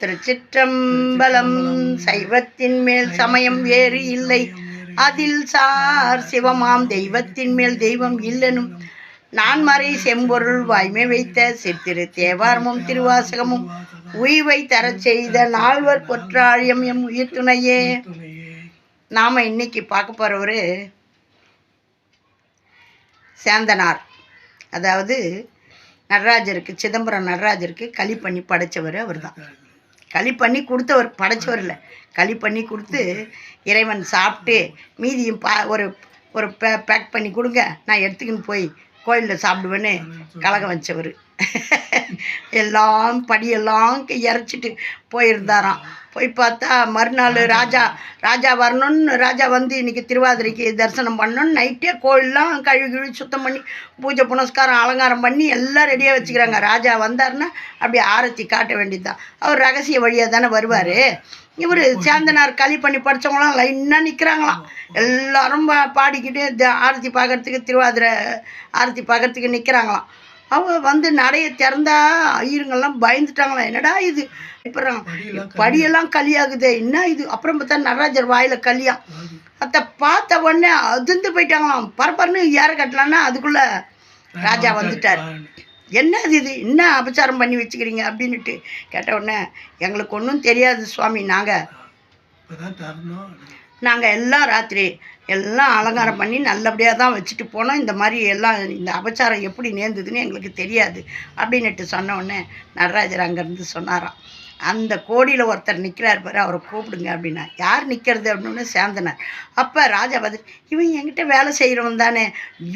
திருச்சிற்றம்பலம் சைவத்தின் மேல் சமயம் வேறு இல்லை. அதில் சார் சிவமாம் தெய்வத்தின் மேல் தெய்வம் இல்லெனும். நான்மறை செம்பொருள் வாய்மை வைத்த சித்திரு தேவாரமும் திருவாசகமும் உய்வை தரச் செய்த நால்வர் பொற்றாழியம் எம் உயிர் துணையே. நாம் இன்னைக்கு பார்க்க போகிறவர் சேந்தனார். அதாவது நடராஜருக்கு சிதம்பரம் நடராஜருக்கு களி பண்ணி படைச்சவர் அவர் தான் களி பண்ணி கொடுத்தவர் படைச்சவர் இல்லை. களி பண்ணி கொடுத்து இறைவன் சாப்பிட்டு மீதியும் பா ஒரு ஒரு பே பேக் பண்ணி கொடுங்க. நான் எடுத்துக்கின்னு போய் கோயிலில் சாப்பிடுவேன்னு கலகம் வச்சவர். எல்லாம் படியெல்லாம் இறச்சிட்டு போயிருந்தாராம். போய் பார்த்தா மறுநாள் ராஜா ராஜா வரணும்னு ராஜா வந்து இன்னைக்கு திருவாதிரைக்கு தரிசனம் பண்ணணும்னு நைட்டே கோயிலெலாம் கழுவி கழுவி சுத்தம் பண்ணி பூஜை புனஸ்காரம் அலங்காரம் பண்ணி எல்லாம் ரெடியாக வச்சுக்கிறாங்க. ராஜா வந்தாருன்னா அப்படி ஆரத்தி காட்ட வேண்டியதுதான் அவர் ரகசிய வழியாக தானே வருவார். இவர் சேந்தனார் களி பண்ணி படித்தவங்களாம் லைனாக நிற்கிறாங்களாம் எல்லாரும் பா- பாடிக்கிட்டு ஆரத்தி பார்க்கறதுக்கு திருவாதிரை ஆரத்தி பார்க்கறதுக்கு நிற்கிறாங்களாம் அவங்க வந்து நடைய திறந்தா ஐயருங்கெல்லாம் பயந்துட்டாங்களாம் என்னடா இது? அப்புறம் படியெல்லாம் களியாகுதே என்ன இது? அப்புறம் பார்த்தா நடராஜர் வாயில் களியா அதை பார்த்த உடனே அதிர்ந்து போயிட்டாங்களாம். பரபரன்னு ஏற கட்டலான்னா அதுக்குள்ள ராஜா வந்துட்டார். என்ன இது? இது என்ன அபச்சாரம் பண்ணி வச்சுக்கிறீங்க அப்படின்னுட்டு கேட்ட உடனே எங்களுக்கு ஒன்றும் தெரியாது சுவாமி நாங்கள் நாங்கள் எல்லாம் ராத்திரி எல்லாம் அலங்காரம் பண்ணி நல்லபடியாக தான் வச்சுட்டு போனோம். இந்த மாதிரி எல்லாம் இந்த அபச்சாரம் எப்படி நேர்ந்ததுன்னு எங்களுக்கு தெரியாது. அப்படின்னுட்டு சொன்னோடனே நடராஜர் அங்கேருந்து சொன்னாராம். அந்த கோடியில் ஒருத்தர் நிற்கிறார் பாரு அவரை கூப்பிடுங்க அப்படின்னா. யார் நிற்கிறது அப்படின்னு சேர்ந்தனர் அப்போ ராஜா பதில் இவன் என்கிட்ட வேலை செய்கிறவன் தானே.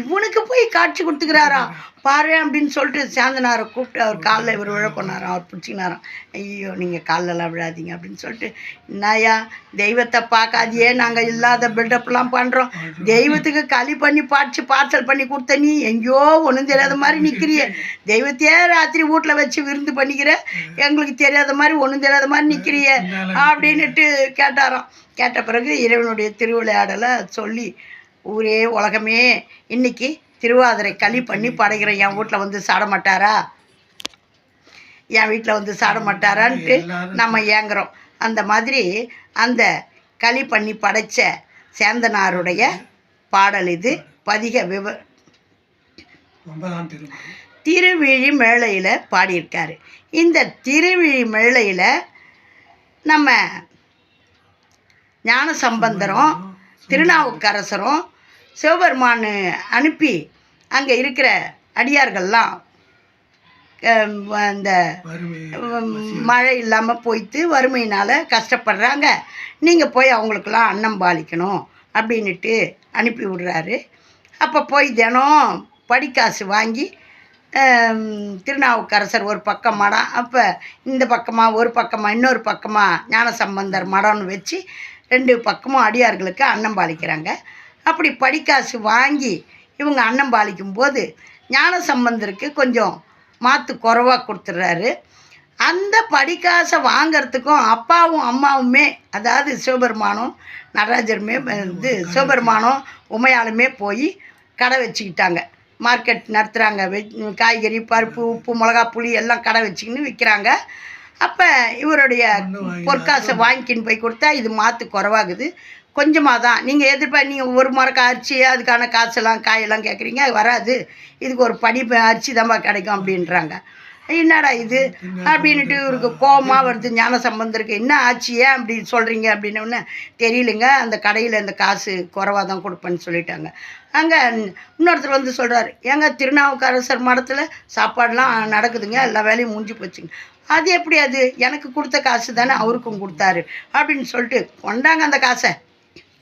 இவனுக்கு போய் காட்சி கொடுத்துக்கிறாரா? பாரு அப்படின்னு சொல்லிட்டு சாந்தனாரை கூப்பிட்டு அவர் காலில் இவர் விழ பண்ணாராம் அவர் பிடிச்சிக்கினாராம். ஐயோ நீங்கள் கால்லெல்லாம் விழாதீங்க அப்படின்னு சொல்லிட்டு என்னையா தெய்வத்தை பார்க்காதியே நாங்கள் இல்லாத பில்டப்லாம் பண்ணுறோம் தெய்வத்துக்கு களி பண்ணி பாய்ச்சி பார்சல் பண்ணி கொடுத்த நீ எங்கேயோ ஒன்றும் தெரியாத மாதிரி நிற்கிறிய தெய்வத்தையே ராத்திரி வீட்டில் வச்சு விருந்து பண்ணிக்கிற எங்களுக்கு தெரியாத மாதிரி ஒன்றும் தெரியாத மாதிரி நிற்கிறிய அப்படின்னுட்டு கேட்டாராம். கேட்ட பிறகு இறைவனுடைய திருவிளையாடலை சொல்லி ஊரே உலகமே இன்னைக்கு திருவாதிரை களி பண்ணி படைக்கிற என் வீட்டில் வந்து சாட மாட்டாரா? என் வீட்டில் வந்து சாட மாட்டாரான்ட்டு நம்ம ஏங்குறோம். அந்த மாதிரி அந்த களி பண்ணி படைச்ச சேந்தனாருடைய பாடல் இது. பதிக விவ திருவிழி மேளையில் பாடியிருக்காரு. இந்த திருவிழி மேளையில் நம்ம ஞான சம்பந்தரும் திருநாவுக்கரசரும் சிவபெருமான் அனுப்பி அங்கே இருக்கிற அடியார்கள்லாம் அந்த மழை இல்லாமல் போய்த்து வறுமையினால் கஷ்டப்படுறாங்க. நீங்கள் போய் அவங்களுக்கெல்லாம் அன்னம் பாலிக்கணும் அப்படின்னுட்டு அனுப்பி விடுறாரு. அப்போ போய் தினம் படிக்காசு வாங்கி திருநாவுக்கரசர் ஒரு பக்கம் மடம் அப்போ இந்த பக்கமாக ஒரு பக்கமாக இன்னொரு பக்கமாக ஞானசம்பந்தர் மடம்னு வச்சு ரெண்டு பக்கமும் அடியார்களுக்கு அன்னம் பாலிக்கிறாங்க. அப்படி படிக்காசு வாங்கி இவங்க அன்னம் பாலிக்கும் போது ஞானசம்பந்தருக்கு கொஞ்சம் மாற்று குறைவாக கொடுத்துட்றாரு அந்த படிக்காசை வாங்கிறதுக்கும் அப்பாவும் அம்மாவுமே அதாவது சிவபெருமானும் நடராஜருமே இது சிவபெருமானும் உமையாலுமே போய் கடை வச்சுக்கிட்டாங்க. மார்க்கெட் நடத்துகிறாங்க காய்கறி பருப்பு உப்பு மிளகா புளி எல்லாம் கடை வச்சுக்கின்னு விற்கிறாங்க அப்போ இவருடைய பொற்காசை வாங்கிக்கின்னு போய் கொடுத்தா இது மாற்று குறைவாகுது. கொஞ்சமாக தான் நீங்கள் எதிர்பார்த்து நீங்கள் ஒரு மரக்கா அரிசி அதுக்கான காசெல்லாம் காயெல்லாம் கேட்குறீங்க அது வராது. இதுக்கு ஒரு படி அரிசி தான்ப்பா கிடைக்கும் அப்படின்றாங்க. என்னடா இது? அப்படின்ட்டு இவருக்கு கோபமாக வருது ஞான சம்பந்தருக்கு. என்ன ஆச்சு? ஏன் அப்படி சொல்கிறீங்க அப்படின்னோடனே தெரியலங்க. அந்த கடையில் இந்த காசு குறவாக தான் கொடுப்பேன்னு சொல்லிட்டாங்க. அங்கே இன்னொருத்தர் வந்து சொல்கிறாரு ஏங்க திருநாவுக்கரசர் மடத்தில் சாப்பாடெலாம் நடக்குதுங்க. எல்லா வேலையும் முடிஞ்சு போச்சுங்க. அது எப்படி அது? எனக்கு கொடுத்த காசு தானே அவருக்கும் கொடுத்தாரு. அப்படின்னு சொல்லிட்டு கொண்டாங்க அந்த காசை.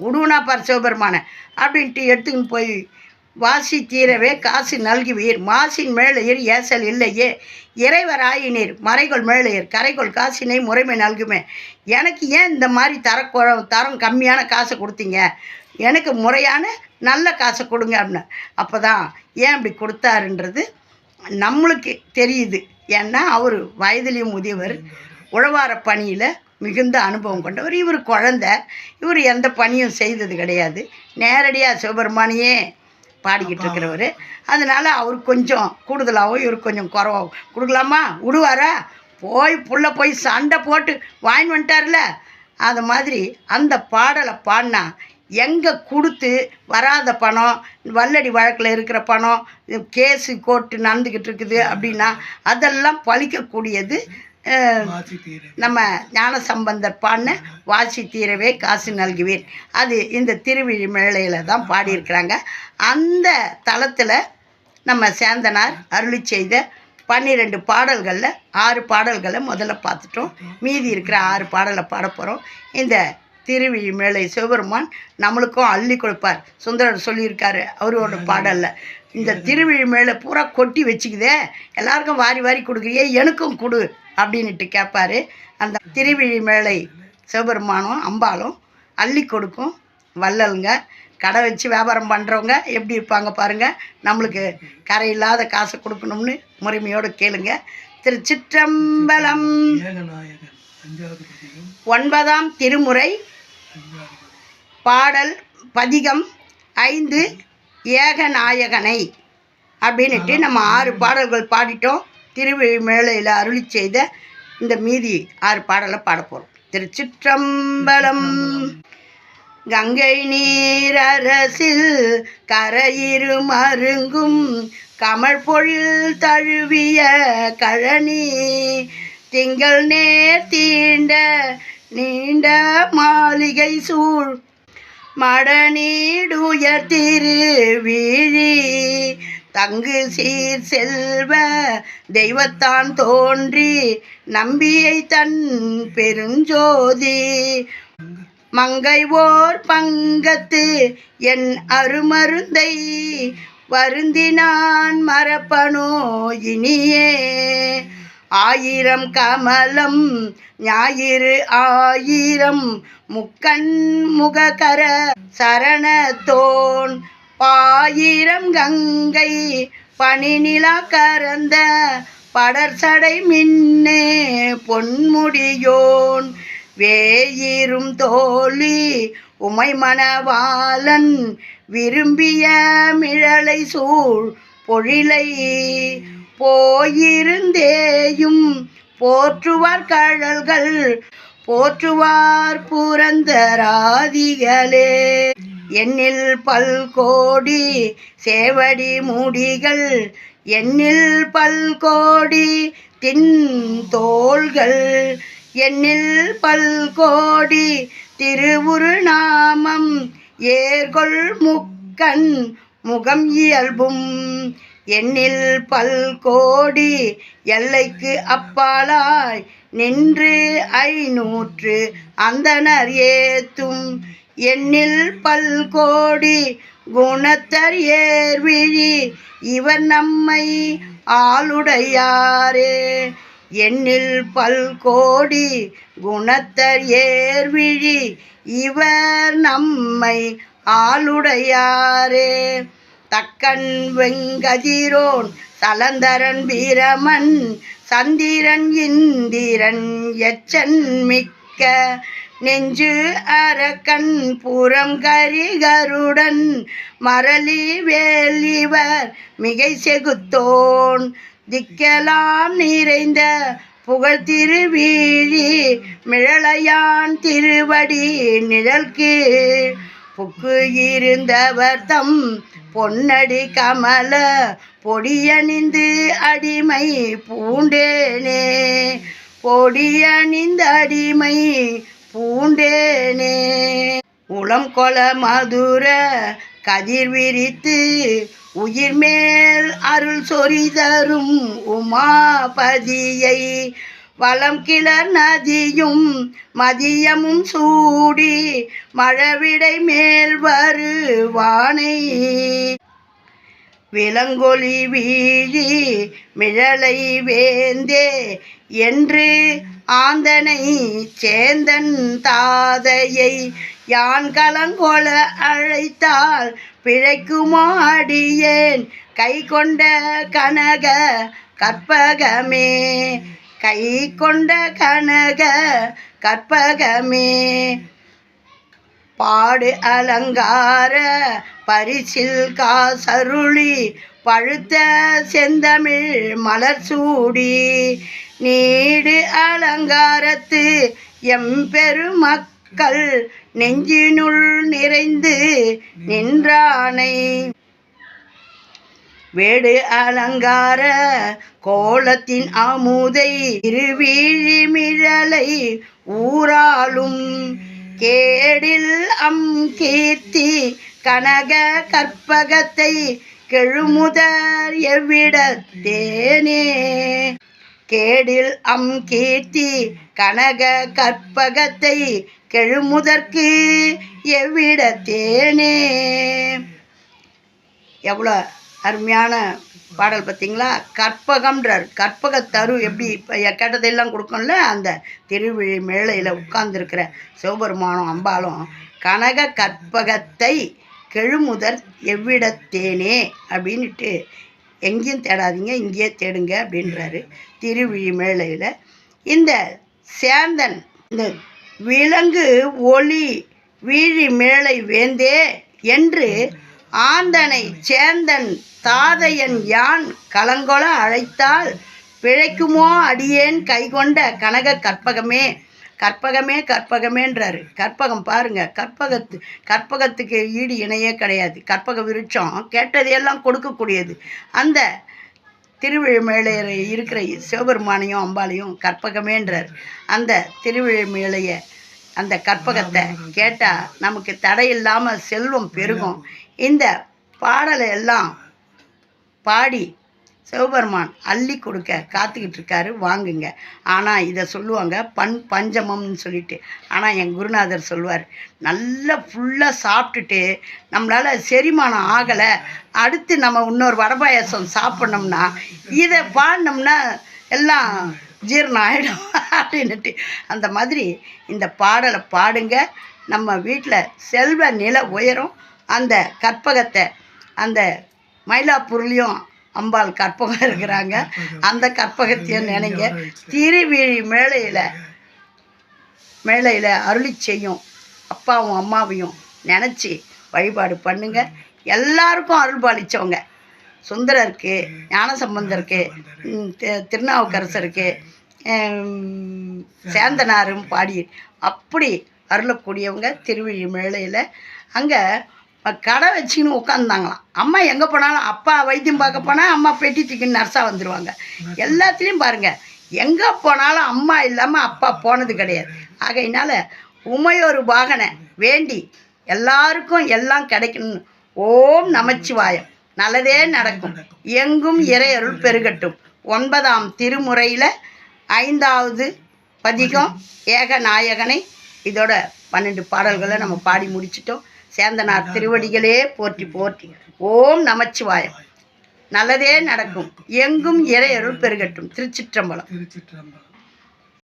உடுவனா பார் சிவபெருமானை. அப்படின்ட்டு எடுத்துக்கின்னு போய் வாசி தீரவே காசு நல்குவீர் மாசின் மேலையர் ஏசல் இல்லையே. இறைவர் ஆயினீர். மறைகொள் மேலையர் கரைகொள் காசினை முறைமை நல்குமே. எனக்கு ஏன் இந்த மாதிரி தர தரம் கம்மியான காசை கொடுத்தீங்க? எனக்கு முறையான நல்ல காசை கொடுங்க அப்படின்னு. அப்போ தான் ஏன் இப்படி கொடுத்தாருன்றது நம்மளுக்கு தெரியுது. ஏன்னா அவர் வயதிலையும் முதியவர். உழவார பணியில் மிகுந்த அனுபவம் கொண்டவர் இவர் குழந்த. இவர் எந்த பணியும் செய்தது கிடையாது. நேரடியாக சிவபெருமானையே பாடிக்கிட்டு இருக்கிறவர். அதனால் அவர் கொஞ்சம் கூடுதலாகவும் இவர் கொஞ்சம் குறவாகவும் கொடுக்கலாமா? விடுவாரா? போய் புள்ள போய் சண்டை போட்டு வாங்கிட்டு வந்துட்டார்ல. அது மாதிரி அந்த பாடலை பாடினா எங்கே கொடுத்து வராத பணம் வல்லடி வழக்கில் இருக்கிற பணம் கேஸு கோர்ட்டு நடந்துக்கிட்டு இருக்குது அப்படின்னா அதெல்லாம் பழிக்கக்கூடியது நம்ம ஞான சம்பந்தர் பாடின வாசி தீரவே காசு நல்குவேன் அது இந்த திருவிழி மேளையில் தான் பாடியிருக்கிறாங்க. அந்த தளத்தில் நம்ம சேந்தனார் அருளி செய்த பன்னிரெண்டு பாடல்களில் ஆறு பாடல்களை முதல்ல பார்த்துட்டோம். மீதி இருக்கிற ஆறு பாடலை பாட போகிறோம் இந்த திருவிழி மேளை சிவபெருமான் நம்மளுக்கும் அள்ளி கொடுப்பார். சுந்தரர் சொல்லியிருக்காரு அவரோட பாடலில். இந்த திருவிழி மேலே பூரா கொட்டி வச்சுக்குதே. எல்லாருக்கும் வாரி வாரி கொடுக்குறியே. எனக்கும் கொடு. அப்படின்ட்டு கேட்பாரு அந்த திருவிழி மேளை சிவபெருமானும் அம்பாலும் அள்ளி கொடுக்கும் வள்ளலுங்க. கடை வச்சு வியாபாரம் பண்ணுறவங்க எப்படி இருப்பாங்க பாருங்கள் நம்மளுக்கு கரையில்லாத காசை கொடுக்கணும்னு முறைமையோடு கேளுங்க. திருச்சிற்றம்பலம் ஒன்பதாம் திருமுறை பாடல் பதிகம் ஐந்து ஏகநாயகனை. அப்படின்னுட்டு நம்ம ஆறு பாடல்கள் பாடிட்டோம். திருவிழி மேலையில் அருளி செய்த இந்த மீதி ஆறு பாடலை பாடப்போகிறோம் திருச்சிற்றம்பலம். கங்கை நீரரசில் கரையிரு மருங்கும் கமல் பொழில் தழுவிய கழனி. திங்கள் நேர் தீண்ட நீண்ட மாளிகை சூழ் மடநீடுயர் திருவிழி. தங்கு சீர் செல்வ தெய்வத்தான் தோன்றி நம்பியை தன் பெருஞ்சோதி. மங்கை ஓர் பங்கத்து என் அருமருந்தை வருந்தினான் மரப்பனோ இனியே. ஆயிரம் கமலம் ஞாயிறு ஆயிரம் முக்கண் முககர சரணத்தோன் பாயிரம் கங்கை பனிநிலா கரந்த படர்சடை மின்னே பொன்முடியோன் வேயிரும் தோழி உமை மணவாளன் விரும்பிய மிழலை சூழ் பொழிலை போயிருந்தேயும் போற்றுவார் கழல்கள் போற்றுவார் புரந்தராதிகளே எண்ணில் பல்கோடி சேவடி மூடிகள் எண்ணில் பல்கோடி தின் தோள்கள் எண்ணில் பல்கோடி திருவுரு நாமம் ஏர்கொள் முக்கண் முகம் இயல்பும். எண்ணில் பல்கோடி எல்லைக்கு அப்பாலாய் நின்று ஐநூற்று அந்தனர் ஏத்தும். எண்ணில் பல்கோடி குணத்தர் ஏர்விழி இவர் நம்மை ஆளுடையாரே. எண்ணில் பல்கோடி குணத்தர் ஏர்விழி இவர் நம்மை ஆளுடையாரே. தக்கன் வெங்கதிரோன் சலந்தரன் வீரமன் சந்திரன் இந்திரன் எச்சன் மிக்க நெஞ்சு அரக்கன் புறம் கரிகருடன் மரளி வேலிவர் மிகை செகுத்தோன். திக்கலாம் நிறைந்த புகழ் திருவீழி மிழலையான் திருவடி நிழல்கு. புக்கு இருந்தவர் தம் பொன்னடி கமல பொடியணிந்து அடிமை பூண்டேனே. பொடியணிந்த அடிமை பூண்டேனே. உளம் கொல மதுர கதிர் விரித்து உயிர் மேல் அருள் சொறி தரும் உமாபதியை. வளம் கிளர் நதியும் மதியமும் சூடி மழவிடை மேல் வருவானை விலங்கொலி வீழி மிழலை வேந்தே என்று ஆந்தனை சேந்தன் தாதையை யான் கலங்கொல அழைத்தால் பிழைக்குமாடியேன் கை கொண்ட கனக கற்பகமே. கை கொண்ட கனக கற்பகமே. பாடு அலங்கார பரிசில் காசருளி பழுத்த செந்தமிழ் மலர் சூடி நீடு அலங்காரத்து எம்பெருமக்கள் நெஞ்சினுள் நிறைந்து நின்றானை. வேடு அலங்கார கோலத்தின் அமுதை திருவிழிமிழலை ஊராலும் கேடில் அம் கீர்த்தி கனக கற்பகத்தை கெழுமுதர் எவ்விடத்தேனே. கேடில் அம் கீர்த்தி கனக கற்பகத்தை கெழுமுதற்கு எவ்விடத்தேனே. எவ்வளோ அருமையான பாடல் பார்த்தீங்களா? கற்பகம்ன்றார். கற்பகத்தரு எப்படி இப்போ கேட்டதெல்லாம் கொடுக்கும்ல அந்த திருவிழி மேலையில் உட்கார்ந்துருக்கிற சிவபெருமானும் அம்பாலும் கனக கற்பகத்தை கெழுமுதர் எவ்விடத்தேனே அப்படின்ட்டு எங்கேயும் தேடாதீங்க இங்கேயே தேடுங்க அப்படின்றாரு. திருவிழி மேலையில். இந்த சேந்தன் இந்த விலங்கு ஒளி வீழி மேலை வேந்தே என்று ஆந்தனை சேந்தன் தாதையன் யான் கலங்கொல அழைத்தால் பிழைக்குமோ அடியேன் கைகொண்ட கனக கற்பகமே. கற்பகமே கற்பகமேன்றாரு. கற்பகம் பாருங்க கற்பகத்து கற்பகத்துக்கு ஈடு இணையே கிடையாது. கற்பக விருட்சம் கேட்டதையெல்லாம் கொடுக்கக்கூடியது. அந்த திருவிழிமேலையில் இருக்கிற சிவபெருமானையும் அம்பாளையும் கற்பகமேன்றார். அந்த திருவிழிமேலையை அந்த கற்பகத்தை கேட்டால் நமக்கு தடையில்லாமல் செல்வம் பெருகும். இந்த பாடலை எல்லாம் பாடி சிவபெருமான் அள்ளி கொடுக்க காத்துக்கிட்டு இருக்காரு வாங்குங்க. ஆனால் இதை சொல்லுவாங்க பண் பஞ்சமம்னு சொல்லிட்டு. ஆனால் என் குருநாதர் சொல்லுவார் நல்லா ஃபுல்லாக சாப்பிட்டுட்டு நம்மளால் செரிமானம் ஆகலை. அடுத்து நம்ம இன்னொரு வடபாயசம் சாப்பிட்ணோம்னா இதை பாடினோம்னா எல்லாம் ஜீரணம் ஆகிடும் அப்படின்னுட்டு. அந்த மாதிரி இந்த பாடலை பாடுங்க. நம்ம வீட்டில் செல்வ நில உயரும். அந்த கற்பகத்தை அந்த மயிலாப்பூர்லேயும் அம்பாள் கற்பகம் இருக்கிறாங்க. அந்த கற்பகத்தையும் நினைங்க. திருவிழி மேலையில் மேலையில் அருளி செய்யும். அப்பாவும் அம்மாவையும் நினச்சி வழிபாடு பண்ணுங்க. எல்லாருக்கும் அருள் பாலிச்சவங்க. சுந்தரருக்கு ஞானசம்பந்தருக்கு ம், தி- திருநாவுக்கரசருக்கு சேந்தனாரும் பாடி அப்படி அருளக்கூடியவங்க திருவிழி மேலையில். அங்கே கடை வச்சுக்கின்னு உட்காந்தாங்களாம் அம்மா எங்கே போனாலும் அப்பா வைத்தியம் பார்க்க போனால் அம்மா பெட்டி தூக்கின்னு நர்ஸாக வந்துடுவாங்க எல்லாத்துலேயும் பாருங்கள் எங்கே போனாலும் அம்மா இல்லாமல் அப்பா போனது கிடையாது. ஆகையினால உமையொரு பாகனை வேண்டி எல்லாருக்கும் எல்லாம் கிடைக்கணும் ஓம் நமச்சிவாயம். நல்லதே நடக்கும். எங்கும் இறையருள் பெருகட்டும். ஒன்பதாம் திருமுறையில் ஐந்தாவது பதிகம் ஏக நாயகனை இதோட பன்னெண்டு பாடல்களை நம்ம பாடி முடிச்சிட்டோம். சேந்தனார் திருவடிகளே போற்றி போற்றி. ஓம் நமச்சிவாயம். நல்லதே நடக்கும். எங்கும் இறையருள் பெருகட்டும். திருச்சிற்றம்பலம். திருச்சிற்றம்பலம்.